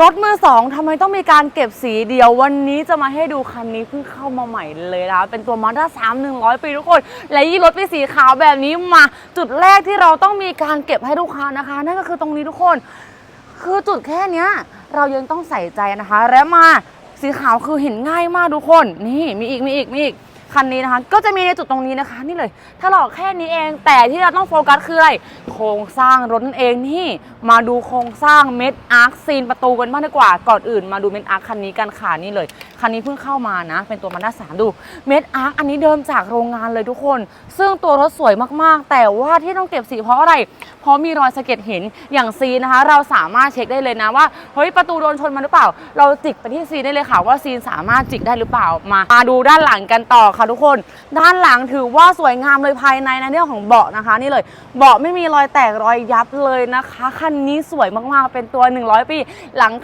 รถมือสองทำไมต้องมีการเก็บสีเดียววันนี้จะมาให้ดูคันนี้เพิ่งเข้ามาใหม่เลยนะเป็นตัว Mazda 3 100ปีทุกคน และยี่รถเป็นสีขาวแบบนี้มา จุดแรกที่เราต้องมีการเก็บให้ลูกค้านะคะ นั่นก็คือตรงนี้ทุกคน คือจุดแค่เนี้ย เรายังต้องใส่ใจนะคะ และมาสีขาวคือเห็นง่ายมากทุกคน นี่มีอีกมีอีกมีอีก คันนี้นะคะ ก็จะมีในจุดตรงนี้นะคะ นี่เลยถ้าหลอกแค่นี้เอง แต่ที่เราต้องโฟกัสคืออะไรโครงสร้างรถนั่นเองนี่มาดูโครงสร้างเม็ดอาร์คซีนประตูกันบ้างดีกว่าก่อนอื่น มาดูเม็ดอาร์คคันนี้กันค่ะนี่เลยคันนี้เพิ่งเข้ามานะ เป็นตัวมาด้าสามดูเม็ดอาร์คอันนี้เดิมจากโรงงานเลยทุกคน ซึ่งตัวรถสวยมากๆ แต่ว่าที่ต้องเก็บสีเพราะอะไร เพราะมีรอยสะเก็ดหินอย่างซีนนะคะ เราสามารถเช็คได้เลยนะว่าเฮ้ยประตูโดนชนมาหรือเปล่า เราจิกไปที่ซีนได้เลยค่ะว่าซีนสามารถจิกได้หรือเปล่ามามาดูด้านหลังกันต่อค่ะทุกคน ด้านหลังถือว่าสวยงามเลยภายในในเรื่องของเบาะนะคะ นี่เลยเบาะไม่มีรอยแตกรอยยับเลยนะคะ คันนี้สวยมากๆเป็นตัว 100 ปีหลัง